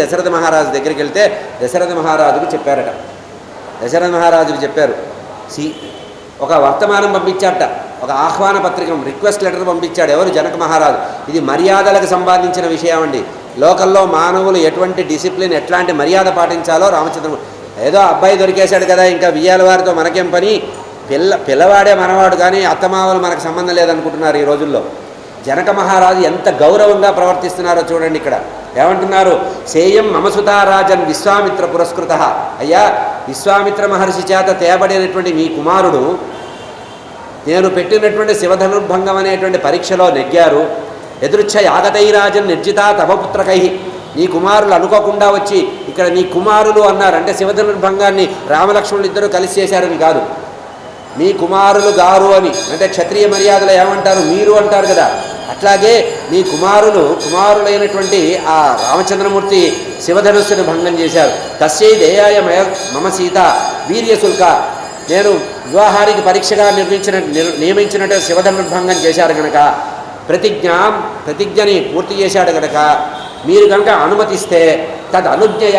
దశరథ మహారాజు దగ్గరికి వెళ్తే దశరథ మహారాజుకు చెప్పారట. దశరథ మహారాజుకు చెప్పారు సి ఒక వర్తమానం పంపించాట ఒక ఆహ్వాన పత్రిక రిక్వెస్ట్ లెటర్ పంపించాడు ఎవరు? జనక మహారాజు. ఇది మర్యాదలకు సంబంధించిన విషయం అండి. లోకల్లో మానవులు ఎటువంటి డిసిప్లిన్ ఎట్లాంటి మర్యాద పాటించాలో రామచంద్రమూర్తి ఏదో అబ్బాయి దొరికేశాడు కదా ఇంకా వియ్యాల వారితో మనకేం పని? పిల్ల పిల్లవాడే మనవాడు కానీ అత్తమావలు మనకు సంబంధం లేదనుకుంటున్నారు ఈ రోజుల్లో. జనక మహారాజు ఎంత గౌరవంగా ప్రవర్తిస్తున్నారో చూడండి ఇక్కడ. ఏమంటున్నారు? సేయం మమసుతారాజన్ విశ్వామిత్ర పురస్కృత. అయ్యా విశ్వామిత్ర మహర్షి చేత తేబడినటువంటి మీ కుమారుడు నేను పెట్టినటువంటి శివధనుర్భంగం అనేటువంటి పరీక్షలో నెగ్గారు. ఎదురుచ్ఛ యాగతైరాజన్ నిర్జితా తపపుత్రకై నీ కుమారులు అనుకోకుండా వచ్చి ఇక్కడ నీ కుమారులు అన్నారు. అంటే శివధనుర్భంగాన్ని రామలక్ష్మణులు ఇద్దరు కలిసి చేశారని కాదు. మీ కుమారులు గారు అని అంటే క్షత్రియ మర్యాదలు ఏమంటారు? మీరు అంటారు కదా. అట్లాగే మీ కుమారులు కుమారులైనటువంటి ఆ రామచంద్రమూర్తి శివధనుస్సును భంగం చేశారు. తస్యై దేయాయ మయ మమ సీత వీర్యశుల్క నేను వివాహానికి పరీక్షగా నిర్మించిన నిర్- నియమించినట్టు శివధనుర్భంగం చేశారు గనక ప్రతిజ్ఞ ప్రతిజ్ఞని పూర్తి చేశాడు గనక మీరు కనుక అనుమతిస్తే తద్ అనుజ్ఞయ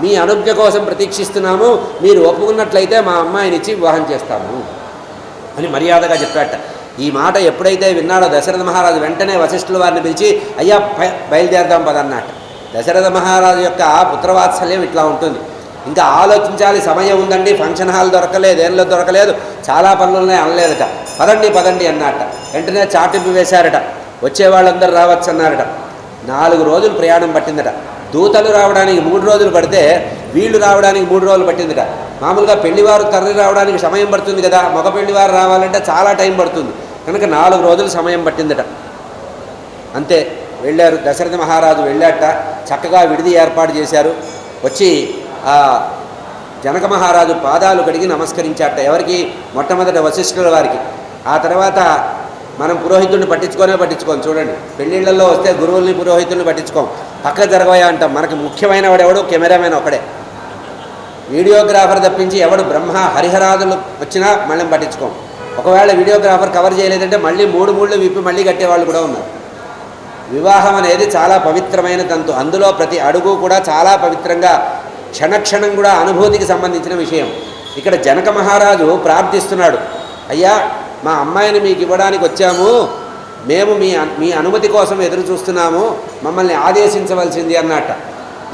మీ అనుజ్ఞ కోసం ప్రతీక్షిస్తున్నాము మీరు ఒప్పుకున్నట్లయితే మా అమ్మాయినిచ్చి వివాహం చేస్తాము అని మర్యాదగా చెప్పాట. ఈ మాట ఎప్పుడైతే విన్నాడో దశరథ మహారాజు వెంటనే వశిష్ఠుల వారిని పిలిచి అయ్యా బయలుదేరదాం పదన్నట్టు దశరథ మహారాజు యొక్క పుత్రవాత్సల్యం ఇట్లా ఉంటుంది. ఇంకా ఆలోచించాలి సమయం ఉందండి ఫంక్షన్ హాల్ దొరకలేదు ఏళ్ళలో దొరకలేదు చాలా పనులనే అనలేదట. పదండి పదండి అన్నట్ట వెంటనే చాటింపు వేశారట. వచ్చే వాళ్ళందరూ రావచ్చు అన్నారట. నాలుగు రోజులు ప్రయాణం పట్టిందట. దూతలు రావడానికి మూడు రోజులు పడితే వీళ్ళు రావడానికి మూడు రోజులు పట్టిందట. మామూలుగా పెళ్ళివారు తరలి రావడానికి సమయం పడుతుంది కదా మగ పెళ్ళివారు రావాలంటే చాలా టైం పడుతుంది. కనుక నాలుగు రోజులు సమయం పట్టిందట. అంతే వెళ్ళారు. దశరథ మహారాజు వెళ్ళాట. చక్కగా విడిది ఏర్పాటు చేశారు. వచ్చి ఆ జనక మహారాజు పాదాలు కడిగి నమస్కరించాట. ఎవరికి? మొట్టమొదట వశిష్ఠుల వారికి. ఆ తర్వాత మనం పురోహితుడిని పట్టించుకోనే పట్టించుకోం. చూడండి పెళ్ళిళ్ళల్లో వస్తే గురువుల్ని పురోహితుల్ని పట్టించుకోం. పక్క జరగవయా అంటాం. మనకి ముఖ్యమైన వాడు ఎవడు కెమెరామెన్ ఒకడే. వీడియోగ్రాఫర్ తప్పించి ఎవడు బ్రహ్మ హరిహరాదులు వచ్చినా మళ్ళీ పట్టించుకోం. ఒకవేళ వీడియోగ్రాఫర్ కవర్ చేయలేదంటే మళ్ళీ మూడు మూడు విప్పి మళ్ళీ కట్టేవాళ్ళు కూడా ఉన్నారు. వివాహం అనేది చాలా పవిత్రమైన తంతు. అందులో ప్రతి అడుగు కూడా చాలా పవిత్రంగా క్షణక్షణం కూడా అనుభూతికి సంబంధించిన విషయం. ఇక్కడ జనక మహారాజు ప్రార్థిస్తున్నాడు. అయ్యా మా అమ్మాయిని మీకు ఇవ్వడానికి వచ్చాము. మేము మీ మీ అనుమతి కోసం ఎదురు చూస్తున్నాము. మమ్మల్ని ఆదేశించవలసింది అన్నట్ట.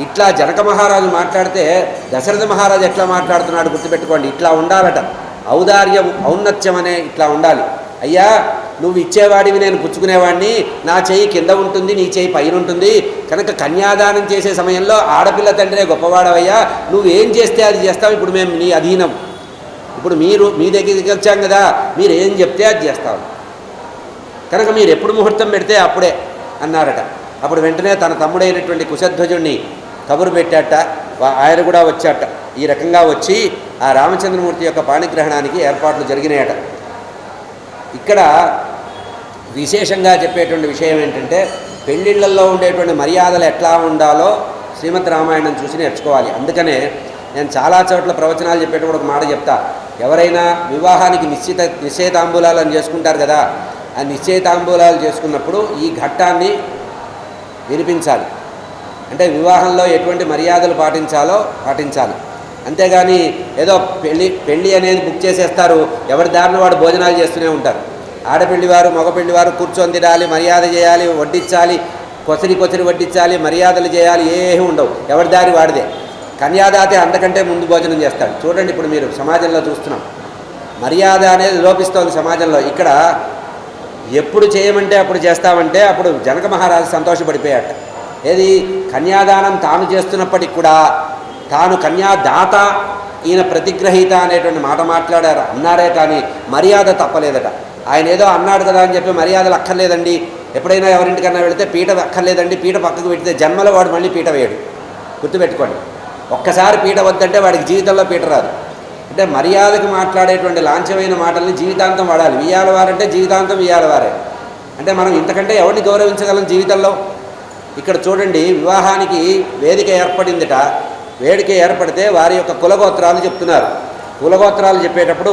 ఇట్లా జనక మహారాజు మాట్లాడితే దశరథ మహారాజు ఎట్లా మాట్లాడుతున్నాడు గుర్తుపెట్టుకోండి. ఇట్లా ఉండాలట. ఔదార్యం ఔన్నత్యం అనే ఇట్లా ఉండాలి. అయ్యా నువ్వు ఇచ్చేవాడివి నేను పుచ్చుకునేవాడిని నా చెయ్యి కింద ఉంటుంది నీ చేయి పైన ఉంటుంది. కనుక కన్యాదానం చేసే సమయంలో ఆడపిల్ల తండ్రే గొప్పవాడవయ్యా. నువ్వు ఏం చేస్తే అది చేస్తావు? ఇప్పుడు మేము నీ అధీనం. ఇప్పుడు మీరు మీ దగ్గరికి వచ్చాం కదా మీరు ఏం చెప్తే అది చేస్తాం కనుక మీరు ఎప్పుడు ముహూర్తం పెడితే అప్పుడే అన్నారట. అప్పుడు వెంటనే తన తమ్ముడైనటువంటి కుశధ్వజుణ్ణి కబురు పెట్టాట. ఆయన కూడా వచ్చాట. ఈ రకంగా వచ్చి ఆ రామచంద్రమూర్తి యొక్క పాణిగ్రహణానికి ఏర్పాట్లు జరిగినాయట. ఇక్కడ విశేషంగా చెప్పేటువంటి విషయం ఏంటంటే పెళ్ళిళ్ళల్లో ఉండేటువంటి మర్యాదలు ఎట్లా ఉండాలో శ్రీమద్ రామాయణం చూసి నేర్చుకోవాలి. అందుకనే నేను చాలా చోట్ల ప్రవచనాలు చెప్పేటప్పుడు ఒక మాట చెప్తా. ఎవరైనా వివాహానికి నిశ్చిత నిశ్చయితాంబూలాలను చేసుకుంటారు కదా ఆ నిశ్చయతాంబూలాలు చేసుకున్నప్పుడు ఈ ఘట్టాన్ని వినిపించాలి. అంటే వివాహంలో ఎటువంటి మర్యాదలు పాటించాలో పాటించాలి. అంతేగాని ఏదో పెళ్ళి పెళ్ళి అనేది బుక్ చేసేస్తారు. ఎవరి దారిన వాడు భోజనాలు చేస్తూనే ఉంటారు. ఆడపెళ్ళి వారు మగ వారు కూర్చొని తినాలి మర్యాద చేయాలి వడ్డించాలి కొసరి కొసరి వడ్డించాలి మర్యాదలు చేయాలి ఏమీ ఉండవు. ఎవరి దారి వాడిదే. కన్యాదాతే అంతకంటే ముందు భోజనం చేస్తాడు. చూడండి ఇప్పుడు మీరు సమాజంలో చూస్తున్నాం. మర్యాద అనేది లోపిస్తోంది సమాజంలో. ఇక్కడ ఎప్పుడు చేయమంటే అప్పుడు చేస్తామంటే అప్పుడు జనక మహారాజు సంతోషపడిపోయాట. ఏది? కన్యాదానం తాను చేస్తున్నప్పటికి కూడా తాను కన్యాదాత ఈయన ప్రతిగ్రహీత అనేటువంటి మాట మాట్లాడారు. అన్నారే కానీ మర్యాద తప్పలేదట. ఆయన ఏదో అన్నాడు కదా అని చెప్పి మర్యాదలు అక్కర్లేదండి. ఎప్పుడైనా ఎవరింటికన్నా వెళితే పీట అక్కర్లేదండి. పీట పక్కకు పెడితే జన్మలో వాడు మళ్ళీ పీట వేయడు. గుర్తుపెట్టుకోండి. ఒక్కసారి పీట వద్దంటే వాడికి జీవితంలో పీట రాదు. అంటే మర్యాదకు మాట్లాడేటువంటి లాంఛమైన మాటల్ని జీవితాంతం వాడాలి. వియ్యాల వారంటే జీవితాంతం వియ్యాల వారే. అంటే మనం ఇంతకంటే ఎవరిని గౌరవించగలం జీవితంలో? ఇక్కడ చూడండి వివాహానికి వేదిక ఏర్పడిందిట. వేడిక ఏర్పడితే వారి యొక్క కులగోత్రాలు చెప్తున్నారు. కులగోత్రాలు చెప్పేటప్పుడు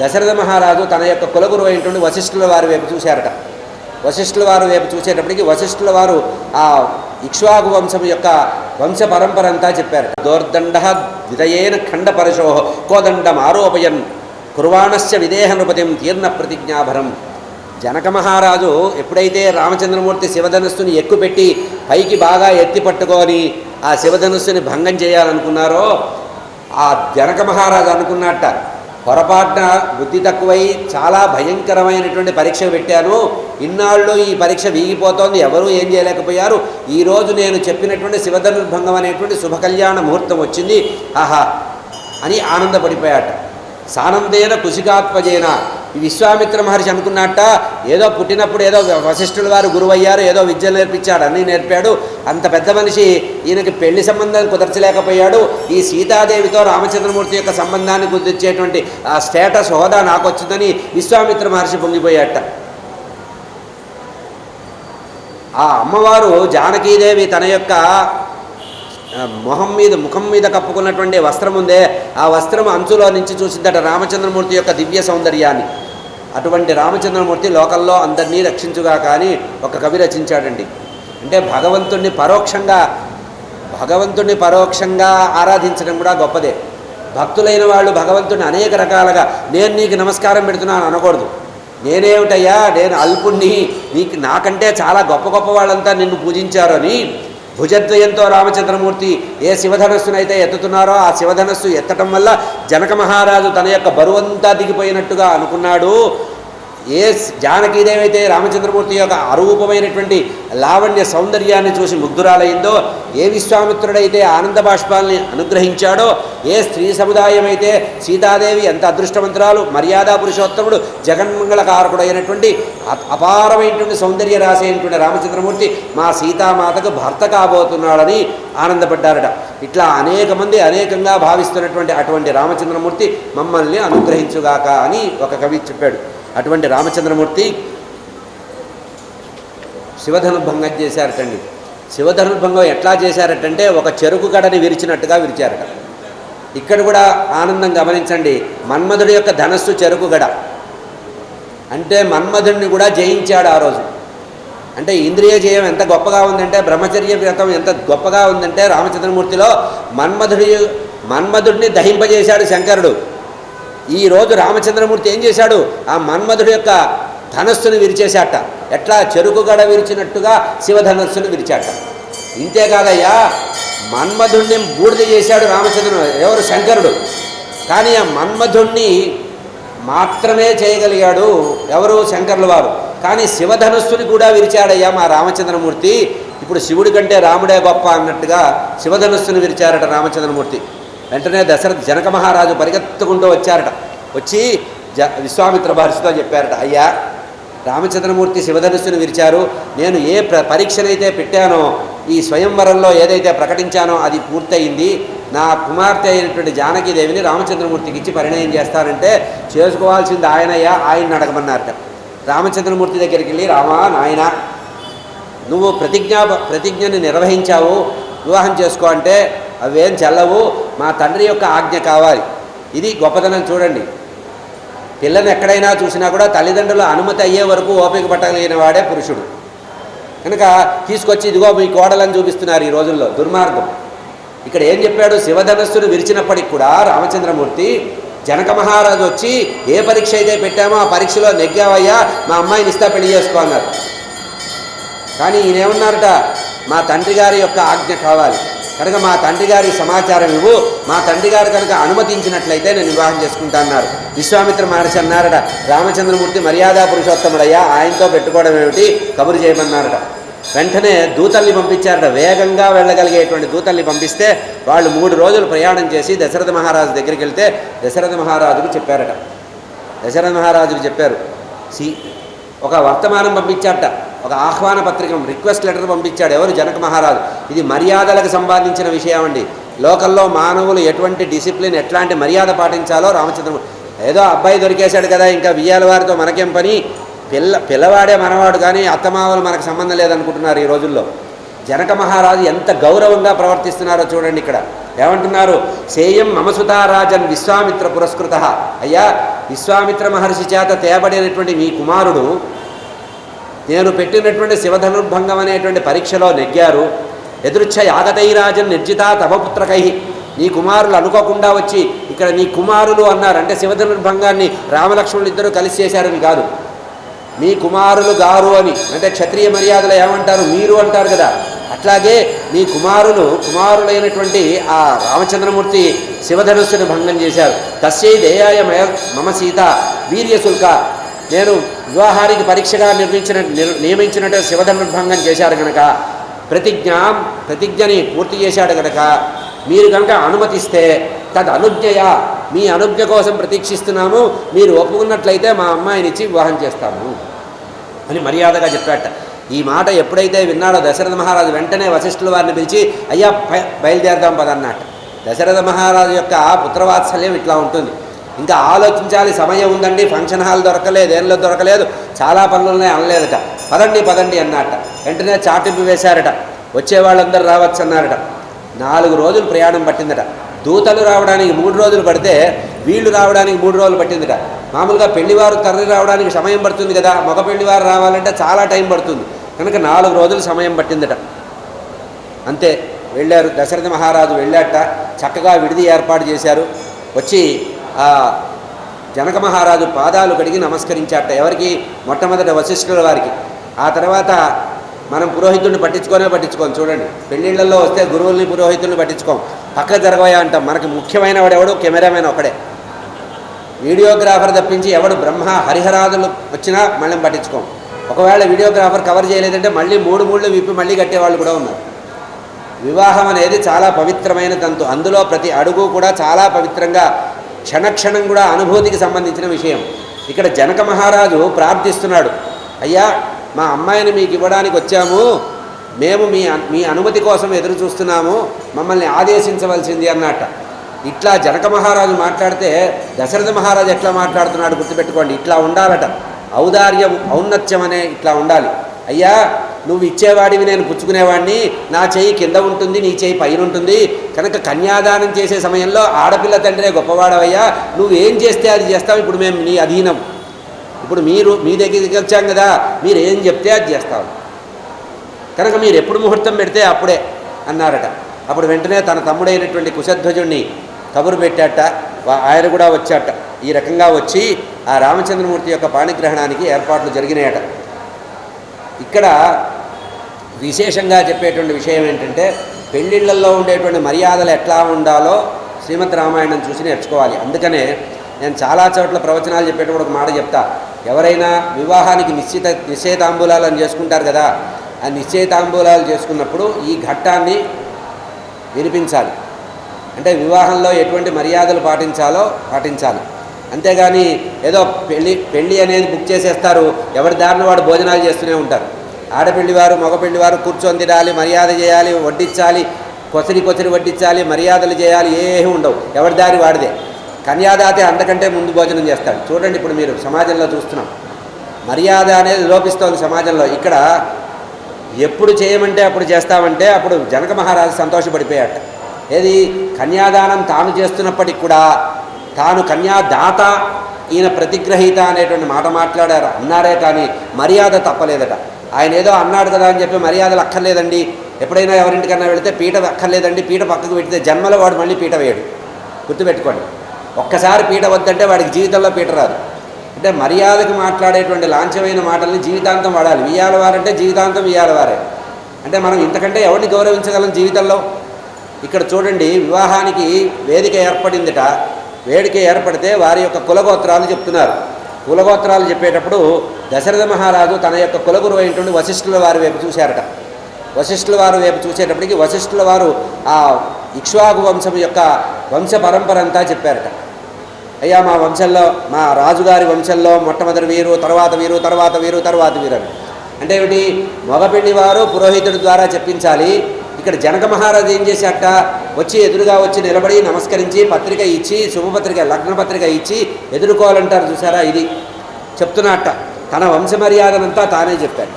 దశరథ మహారాజు తన యొక్క కులగురు అయినటువంటి వశిష్ఠుల వారి వైపు చూశారట. వశిష్ఠుల వారు వైపు చూసేటప్పటికి వశిష్ఠుల వారు ఆ ఇక్ష్వాకు వంశం యొక్క వంశ పరంపర అంతా చెప్పారు దోర్దండ ద్వితయేన ఖండపరశో కోదండం ఆరోపయన్ కుర్వాణస్య విదేహ నృపతిం తీర్ణ ప్రతిజ్ఞాభరం జనక మహారాజు ఎప్పుడైతే రామచంద్రమూర్తి శివధనుస్సుని ఎక్కుపెట్టి పైకి బాగా ఎత్తి పట్టుకొని ఆ శివధనుస్సుని భంగం చేయాలనుకున్నారో ఆ జనక మహారాజు అనుకున్నట్ట. పొరపాటున బుద్ధి తక్కువై చాలా భయంకరమైనటువంటి పరీక్ష పెట్టాను. ఇన్నాళ్ళు ఈ పరీక్ష వీగిపోతోంది. ఎవరూ ఏం చేయలేకపోయారు. ఈరోజు నేను చెప్పినటువంటి శివధనుర్భంగం అనేటువంటి శుభకళ్యాణ ముహూర్తం వచ్చింది. ఆహా! అని ఆనందపడిపోయాట. సానందేన కుశికాత్మజేన ఈ విశ్వామిత్ర మహర్షి అనుకున్నట్ట ఏదో పుట్టినప్పుడు ఏదో వశిష్ఠుల వారు గురువయ్యారు ఏదో విద్య నేర్పించాడు అన్నీ నేర్పాడు. అంత పెద్ద మనిషి ఈయనకి పెళ్ళి సంబంధం కుదర్చలేకపోయాడు. ఈ సీతాదేవితో రామచంద్రమూర్తి యొక్క సంబంధాన్ని కుదిర్చేటువంటి ఆ స్టేటస్ హోదా నాకు వచ్చిందని విశ్వామిత్ర మహర్షి పొంగిపోయాట. ఆ అమ్మవారు జానకీదేవి తన యొక్క మొహం మీద ముఖం మీద కప్పుకున్నటువంటి వస్త్రం ఉందే ఆ వస్త్రం అంచులో నుంచి చూసిందట రామచంద్రమూర్తి యొక్క దివ్య సౌందర్యాన్ని. అటువంటి రామచంద్రమూర్తి లోకల్లో అందరినీ రక్షించుగా కానీ ఒక కవి రచించాడండి. అంటే భగవంతుణ్ణి పరోక్షంగా భగవంతుణ్ణి పరోక్షంగా ఆరాధించడం కూడా గొప్పదే. భక్తులైన వాళ్ళు భగవంతుని అనేక రకాలుగా నేను నీకు నమస్కారం పెడుతున్నాను అనకూడదు. నేనేమిటయ్యా? నేను అల్పుణ్ణి. నీకు నాకంటే చాలా గొప్ప గొప్ప వాళ్ళంతా నిన్ను పూజించారు అని భుజద్వయంతో రామచంద్రమూర్తి ఏ శివధనస్సునైతే ఎత్తుతున్నారో ఆ శివధనస్సు ఎత్తటం వల్ల జనక మహారాజు తన యొక్క బరువంతా దిగిపోయినట్టుగా అనుకున్నాడు. ఏ జానకీదేవైతే రామచంద్రమూర్తి యొక్క అరూపమైనటువంటి లావణ్య సౌందర్యాన్ని చూసి ముగ్ధురాలైందో ఏ విశ్వామిత్రుడైతే ఆనంద బాష్పాల్ని అనుగ్రహించాడో ఏ స్త్రీ సముదాయం అయితే సీతాదేవి ఎంత అదృష్టవంతురాలు మర్యాదా పురుషోత్తముడు జగన్మంగళకారకుడు అయినటువంటి అపారమైనటువంటి సౌందర్య రాశి అయినటువంటి రామచంద్రమూర్తి మా సీతామాతకు భర్త కాబోతున్నాడని ఆనందపడ్డారట. ఇట్లా అనేక మంది అనేకంగా భావిస్తున్నటువంటి అటువంటి రామచంద్రమూర్తి మమ్మల్ని అనుగ్రహించుగాక అని ఒక కవి చెప్పాడు. అటువంటి రామచంద్రమూర్తి శివధనుర్భంగం చేశారటండి. శివధనుర్భంగం ఎట్లా చేశారటంటే ఒక చెరుకు గడని విరిచినట్టుగా విరిచారట. ఇక్కడ కూడా ఆనందం గమనించండి మన్మధుడి యొక్క ధనస్సు చెరుకు గడ. అంటే మన్మధుడిని కూడా జయించాడు ఆ రోజు. అంటే ఇంద్రియ జయం ఎంత గొప్పగా ఉందంటే బ్రహ్మచర్య వ్రతం ఎంత గొప్పగా ఉందంటే రామచంద్రమూర్తిలో మన్మధుడి మన్మధుడిని దహింపజేశాడు శంకరుడు. ఈ రోజు రామచంద్రమూర్తి ఏం చేశాడు? ఆ మన్మధుడు యొక్క ధనస్సును విరిచేశాట. ఎట్లా? చెరుకు గడ విరిచినట్టుగా శివధనస్సును విరిచాట. ఇంతేకాదయ్యా మన్మధుణ్ణి బూడిద చేశాడు రామచంద్రుడు ఎవరు? శంకరుడు. కానీ ఆ మన్మధుణ్ణి మాత్రమే చేయగలిగాడు ఎవరు? శంకరుల వారు. కానీ శివధనస్సుని కూడా విరిచాడయ్యా మా రామచంద్రమూర్తి. ఇప్పుడు శివుడి కంటే రాముడే గొప్ప అన్నట్టుగా శివధనుస్సుని విరిచారట రామచంద్రమూర్తి. వెంటనే దశరథ జనక మహారాజు పరిగెత్తుకుంటూ వచ్చారట. వచ్చి జ విశ్వామిత్ర మహర్షితో చెప్పారట అయ్యా రామచంద్రమూర్తి శివధనుస్సును విరిచారు. నేను ఏ ప్ర పరీక్షనైతే పెట్టానో ఈ స్వయంవరంలో ఏదైతే ప్రకటించానో అది పూర్తయింది. నా కుమార్తె అయినటువంటి జానకీదేవిని రామచంద్రమూర్తికి ఇచ్చి పరిణయం చేస్తానంటే చేసుకోవాల్సింది ఆయనయ్యా ఆయన్ని అడగమన్నారట. రామచంద్రమూర్తి దగ్గరికి వెళ్ళి రామా నాయన నువ్వు ప్రతిజ్ఞ ప్రతిజ్ఞని నిర్వహించావు. వివాహం చేసుకో అంటే అవేం చల్లవు మా తండ్రి యొక్క ఆజ్ఞ కావాలి. ఇది గొప్పతనం చూడండి. పిల్లని ఎక్కడైనా చూసినా కూడా తల్లిదండ్రుల అనుమతి అయ్యే వరకు ఓపిక పట్టగలిగిన వాడే పురుషుడు. కనుక తీసుకొచ్చి ఇదిగో మీ కోడలని చూపిస్తున్నారు ఈ రోజుల్లో దుర్మార్గం. ఇక్కడ ఏం చెప్పాడు? శివధనస్సును విరిచినప్పటికి కూడా రామచంద్రమూర్తి జనక మహారాజు వచ్చి ఏ పరీక్ష అయితే పెట్టామో ఆ పరీక్షలో నెగ్గావయ్యా మా అమ్మాయిని ఇస్తా పెళ్ళి చేసుకో అన్నారు. కానీ ఈయనేమన్నారట? మా తండ్రి గారి యొక్క ఆజ్ఞ కావాలి. కనుక మా తండ్రి గారి సమాచారం ఇవ్వు. మా తండ్రి గారు కనుక అనుమతించినట్లయితే నేను వివాహం చేసుకుంటా అన్నారు. విశ్వామిత్ర మహర్షి అన్నారట రామచంద్రమూర్తి మర్యాదా పురుషోత్తముడయ్యా ఆయనతో పెట్టుకోవడం ఏమిటి? కబురు చేయమన్నారట. వెంటనే దూతల్ని పంపించారట. వేగంగా వెళ్ళగలిగేటువంటి దూతల్ని పంపిస్తే వాళ్ళు మూడు రోజులు ప్రయాణం చేసి దశరథ మహారాజు దగ్గరికి వెళ్తే దశరథ మహారాజుకు చెప్పారట. దశరథ మహారాజుకు చెప్పారు సి ఒక వర్తమానం పంపించారట. ఒక ఆహ్వాన పత్రికం రిక్వెస్ట్ లెటర్ పంపించాడు ఎవరు? జనక మహారాజు. ఇది మర్యాదలకు సంబంధించిన విషయం అండి. లోకల్లో మానవులు ఎటువంటి డిసిప్లిన్ ఎట్లాంటి మర్యాద పాటించాలో రామచంద్రము ఏదో అబ్బాయి దొరికేశాడు కదా ఇంకా వియ్యాల వారితో మనకేం పని? పిల్ల పిల్లవాడే మనవాడు కానీ అత్తమావలు మనకు సంబంధం లేదనుకుంటున్నారు ఈ రోజుల్లో. జనక మహారాజు ఎంత గౌరవంగా ప్రవర్తిస్తున్నారో చూడండి ఇక్కడ. ఏమంటున్నారు? సేయం మమసుతారాజన్ విశ్వామిత్ర పురస్కృత. అయ్యా విశ్వామిత్ర మహర్షి చేత తేబడినటువంటి మీ కుమారుడు నేను పెట్టినటువంటి శివధనుర్భంగం అనేటువంటి పరీక్షలో నెగ్గారు. ఎదురుచ్ఛ యాగతైరాజన్ నిర్జిత తమపుత్రకై నీ కుమారులు అనుకోకుండా వచ్చి ఇక్కడ నీ కుమారులు అన్నారు. అంటే శివధనుర్భంగాన్ని రామలక్ష్మణులు ఇద్దరు కలిసి చేశారని కాదు. మీ కుమారులు గారు అని అంటే క్షత్రియ మర్యాదలు ఏమంటారు? మీరు అంటారు కదా. అట్లాగే నీ కుమారులు కుమారులైనటువంటి ఆ రామచంద్రమూర్తి శివధనుస్సును భంగం చేశారు. తస్యై దేయాయ మయ మమ సీత వీర్యశుల్క నేను వివాహానికి పరీక్షగా నిర్మించిన నియమించినట్టు శివధనుర్భంగం చేశారు కనుక ప్రతిజ్ఞ ప్రతిజ్ఞని పూర్తి చేశాడు కనుక మీరు కనుక అనుమతిస్తే తద్ అనుజ్ఞయ మీ అనుజ్ఞ కోసం ప్రతీక్షిస్తున్నాము మీరు ఒప్పుకున్నట్లయితే మా అమ్మాయినిచ్చి వివాహం చేస్తాము అని మర్యాదగా చెప్పాట. ఈ మాట ఎప్పుడైతే విన్నాడో దశరథ మహారాజు వెంటనే వశిష్ఠుల వారిని పిలిచి అయ్యా బయలుదేరదాం పదన్నట్టు దశరథ మహారాజు యొక్క పుత్రవాత్సల్యం ఇట్లా ఉంటుంది. ఇంకా ఆలోచించాలి సమయం ఉందండి ఫంక్షన్ హాల్ దొరకలేదు ఏళ్ళలో దొరకలేదు. చాలా పనులు ఉన్నాయి అనలేదట. పదండి పదండి అన్నట వెంటనే చాటింపు వేశారట. వచ్చే వాళ్ళందరూ రావచ్చు అన్నారట. నాలుగు రోజులు ప్రయాణం పట్టిందట. దూతలు రావడానికి మూడు రోజులు పడితే వీళ్ళు రావడానికి మూడు రోజులు పట్టిందట. మామూలుగా పెళ్ళివారు తరలి రావడానికి సమయం పడుతుంది కదా. మగ పెళ్ళివారు రావాలంటే చాలా టైం పడుతుంది. కనుక నాలుగు రోజులు సమయం పట్టిందట. అంతే వెళ్ళారు. దశరథ మహారాజు వెళ్ళాట చక్కగా విడిది ఏర్పాటు చేశారు. వచ్చి ఆ జనక మహారాజు పాదాలు కడిగి నమస్కరించాట ఎవరికి? మొట్టమొదట వశిష్ఠుల వారికి. ఆ తర్వాత మనం పురోహితుడిని పట్టించుకోనే పట్టించుకోం. చూడండి పెళ్ళిళ్ళల్లో వస్తే గురువుల్ని పురోహితుల్ని పట్టించుకోం. పక్క జరగవయా అంటాం. మనకి ముఖ్యమైన వాడు ఎవడు? కెమెరామెన్ ఒకడే. వీడియోగ్రాఫర్ తప్పించి ఎవడు బ్రహ్మ హరిహరాదులు వచ్చినా మళ్ళీ పట్టించుకోం. ఒకవేళ వీడియోగ్రాఫర్ కవర్ చేయలేదంటే మళ్ళీ మూడు మూళ్ళు విప్పి మళ్ళీ కట్టేవాళ్ళు కూడా ఉన్నారు. వివాహం అనేది చాలా పవిత్రమైన తంతు. అందులో ప్రతి అడుగు కూడా చాలా పవిత్రంగా క్షణక్షణం కూడా అనుభూతికి సంబంధించిన విషయం. ఇక్కడ జనక మహారాజు ప్రార్థిస్తున్నాడు. అయ్యా మా అమ్మాయిని మీకు ఇవ్వడానికి వచ్చాము. మేము మీ మీ అనుమతి కోసం ఎదురు చూస్తున్నాము. మమ్మల్ని ఆదేశించవలసింది అన్నట్ట. ఇట్లా జనక మహారాజు మాట్లాడితే దశరథ మహారాజు ఎట్లా మాట్లాడుతున్నాడు గుర్తుపెట్టుకోండి. ఇట్లా ఉండాలట. ఔదార్యం ఔన్నత్యం అనే ఇట్లా ఉండాలి. అయ్యా నువ్వు ఇచ్చేవాడివి నేను పుచ్చుకునేవాడిని నా చెయ్యి కింద ఉంటుంది నీ చెయ్యి పైన ఉంటుంది. కనుక కన్యాదానం చేసే సమయంలో ఆడపిల్ల తండ్రే గొప్పవాడవయ్యా. నువ్వు ఏం చేస్తే అది చేస్తావు? ఇప్పుడు మేము నీ అధీనం. ఇప్పుడు మీరు మీ దగ్గరికి వచ్చాం కదా మీరు ఏం చెప్తే అది చేస్తాం కనుక మీరు ఎప్పుడు ముహూర్తం పెడితే అప్పుడే అన్నారట. అప్పుడు వెంటనే తన తమ్ముడైనటువంటి కుశధ్వజుణ్ణి కబురు పెట్టాట. ఆయన కూడా వచ్చాట. ఈ రకంగా వచ్చి ఆ రామచంద్రమూర్తి యొక్క పాణిగ్రహణానికి ఏర్పాట్లు జరిగినాయట. ఇక్కడ విశేషంగా చెప్పేటువంటి విషయం ఏంటంటే పెళ్ళిళ్ళల్లో ఉండేటువంటి మర్యాదలు ఎట్లా ఉండాలో శ్రీమద్ రామాయణం చూసి నేర్చుకోవాలి. అందుకనే నేను చాలా చోట్ల ప్రవచనాలు చెప్పేటప్పుడు ఒక మాట చెప్తా. ఎవరైనా వివాహానికి నిశ్చిత నిశ్చయితాంబూలాలను చేసుకుంటారు కదా ఆ నిశ్చయితాంబూలాలు చేసుకున్నప్పుడు ఈ ఘట్టాన్ని వినిపించాలి. అంటే వివాహంలో ఎటువంటి మర్యాదలు పాటించాలో పాటించాలి. అంతేగాని ఏదో పెళ్ళి పెళ్ళి అనేది బుక్ చేసేస్తారు. ఎవరి దారిన వాడు భోజనాలు చేస్తూనే ఉంటారు. ఆడపిల్లివారు మగ పెళ్ళివారు కూర్చొని తినాలి మర్యాద చేయాలి వడ్డించాలి కొసరి కొసరి వడ్డించాలి మర్యాదలు చేయాలి ఏమీ ఉండవు. ఎవరి దారి వాడిదే. కన్యాదాతే అంతకంటే ముందు భోజనం చేస్తాడు. చూడండి ఇప్పుడు మీరు సమాజంలో చూస్తున్నాం. మర్యాద అనేది లోపిస్తోంది సమాజంలో. ఇక్కడ ఎప్పుడు చేయమంటే అప్పుడు చేస్తామంటే అప్పుడు జనక మహారాజు సంతోషపడిపోయాట. ఏది? కన్యాదానం తాను చేస్తున్నప్పటికి కూడా తాను కన్యాదాత ఈయన ప్రతిగ్రహీత అనేటువంటి మాట మాట్లాడారు. అన్నారే కానీ మర్యాద తప్పలేదట. ఆయన ఏదో అన్నాడు కదా అని చెప్పి మర్యాదలు అక్కర్లేదండి. ఎప్పుడైనా ఎవరింటికన్నా వెళితే పీట అక్కర్లేదండి. పీట పక్కకు పెడితే జన్మలో వాడు మళ్ళీ పీట వేయడు. గుర్తుపెట్టుకోండి. ఒక్కసారి పీట వద్దంటే వాడికి జీవితంలో పీట రాదు. అంటే మర్యాదకు మాట్లాడేటువంటి లాంఛమైన మాటల్ని జీవితాంతం వాడాలి. వియ్యాల వారంటే జీవితాంతం వియ్యాల వారే. అంటే మనం ఇంతకంటే ఎవరిని గౌరవించగలం జీవితంలో? ఇక్కడ చూడండి వివాహానికి వేదిక ఏర్పడిందిట. వేదిక ఏర్పడితే వారి యొక్క కులగోత్రాలు చెప్తున్నారు. కులగోత్రాలు చెప్పేటప్పుడు దశరథ మహారాజు తన యొక్క కులగురు అయినటువంటి వశిష్ఠుల వారి వైపు చూశారట. వశిష్ఠుల వారి వైపు చూసేటప్పటికి వశిష్ఠుల వారు ఆ ఇక్ష్వాకు వంశం యొక్క వంశ పరంపర అంతా చెప్పారట. అయ్యా మా వంశంలో మా రాజుగారి వంశంలో మొట్టమొదటి వీరు తర్వాత వీరు తర్వాత వీరు తర్వాత వీరు అని. అంటే ఏమిటి? మగపిండి వారు పురోహితుడి ద్వారా చెప్పించాలి. ఇక్కడ జనక మహారాజు ఏం చేశాట వచ్చి ఎదురుగా వచ్చి నిలబడి నమస్కరించి పత్రిక ఇచ్చి శుభపత్రిక లగ్న పత్రిక ఇచ్చి ఎదుర్కోవాలంటారు చూసారా? ఇది చెప్తున్నట్ట తన వంశ మర్యాదనంతా తానే చెప్పాడు.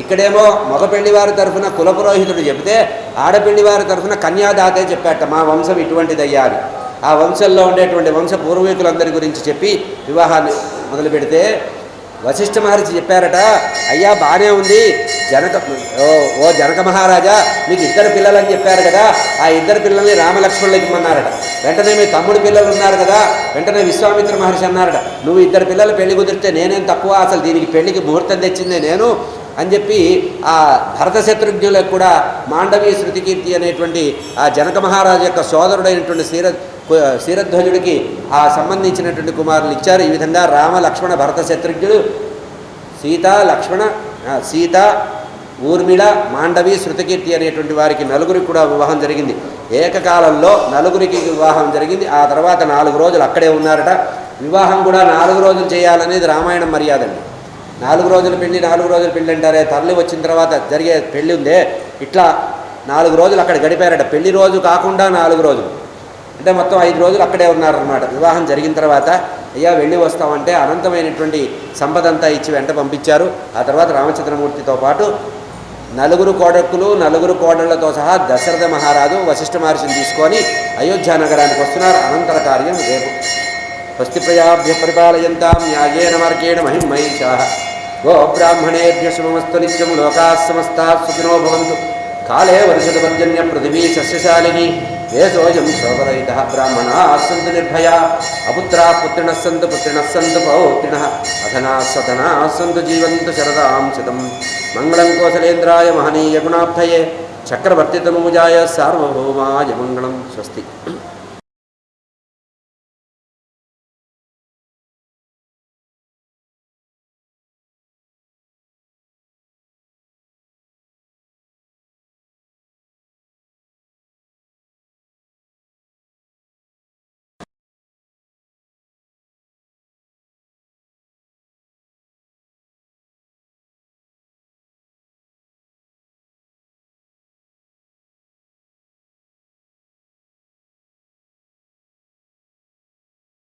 ఇక్కడేమో మగపెళ్ళి వారి తరఫున కులపురోహితుడు చెబితే ఆడపిండి వారి తరఫున కన్యాదాతే చెప్పాట మా వంశం ఇటువంటిదయ్యా అని. ఆ వంశంలో ఉండేటువంటి వంశ పూర్వీకులందరి గురించి చెప్పి వివాహాన్ని మొదలు పెడితే వశిష్ఠ మహర్షి చెప్పారట అయ్యా బాగానే ఉంది. జనక ఓ ఓ జనక మహారాజా మీకు ఇద్దరు పిల్లలని చెప్పారు కదా ఆ ఇద్దరు పిల్లల్ని రామలక్ష్మణులకి ఇమ్మన్నారట. వెంటనే మీ తమ్ముడు పిల్లలు ఉన్నారు కదా వెంటనే విశ్వామిత్ర మహర్షి అన్నారట నువ్వు ఇద్దరు పిల్లలు పెళ్ళి కుదిరితే నేనేం తక్కువ అసలు దీనికి పెళ్ళికి ముహూర్తం తెచ్చిందే నేను? అని చెప్పి ఆ భరత శత్రుఘ్నులకు కూడా మాండవీ శృతికీర్తి అనేటువంటి ఆ జనక మహారాజు యొక్క సోదరుడైనటువంటి శ్రీర శ్రీరధ్వజుడికి ఆ సంబంధించినటువంటి కుమారులు ఇచ్చారు. ఈ విధంగా రామ లక్ష్మణ భరత శత్రుఘ్నుడు సీత లక్ష్మణ సీత ఊర్మిళ మాండవి శృతకీర్తి అనేటువంటి వారికి నలుగురికి కూడా వివాహం జరిగింది. ఏకకాలంలో నలుగురికి వివాహం జరిగింది. ఆ తర్వాత నాలుగు రోజులు అక్కడే ఉన్నారట. వివాహం కూడా నాలుగు రోజులు చేయాలనేది రామాయణం మర్యాదండి. నాలుగు రోజుల పెళ్ళి నాలుగు రోజుల పెళ్ళి అంటారే తరలి వచ్చిన తర్వాత జరిగే పెళ్ళి ఉందే ఇట్లా నాలుగు రోజులు అక్కడ గడిపారట. పెళ్ళి రోజు కాకుండా నాలుగు రోజులు. అంటే మొత్తం ఐదు రోజులు అక్కడే ఉన్నారనమాట వివాహం జరిగిన తర్వాత అయ్యా వెళ్ళి వస్తామంటే అనంతమైనటువంటి సంపద అంతా ఇచ్చి వెంట పంపించారు. ఆ తర్వాత రామచంద్రమూర్తితో పాటు నలుగురు కోడక్కులు నలుగురు కోడళ్ళతో సహా దశరథ మహారాజు వశిష్ఠ మహర్షిని తీసుకొని అయోధ్యా నగరానికి వస్తున్నారు. అనంతర కార్యం రేపు స్వస్తి ప్రజాభ్య పరిపాలయంతాం న్యాయేన మార్గేణ మహిమహీషా గోబ్రాహ్మణేభ్య శుభమస్తు నిత్యం లోకా సమస్తా సుఖినో భవంతు. కాలే వర్షద పర్జన్య పృథివీ సస్యశాలిని వేసోయం శోభరహిత బ్రాహ్మణా సంతు నిర్భయా అపుత్రా పుత్రిణ సంతు పుత్రిణ సంతు పౌత్రిణ అధనా సధనా సంతు జీవంతు శరదాం శతం మంగళం కోసలేంద్రాయ మహనీయ గుణాబ్ధయే చక్రవర్తితనూజాయ సార్వభౌమాయ మంగళం స్వస్తి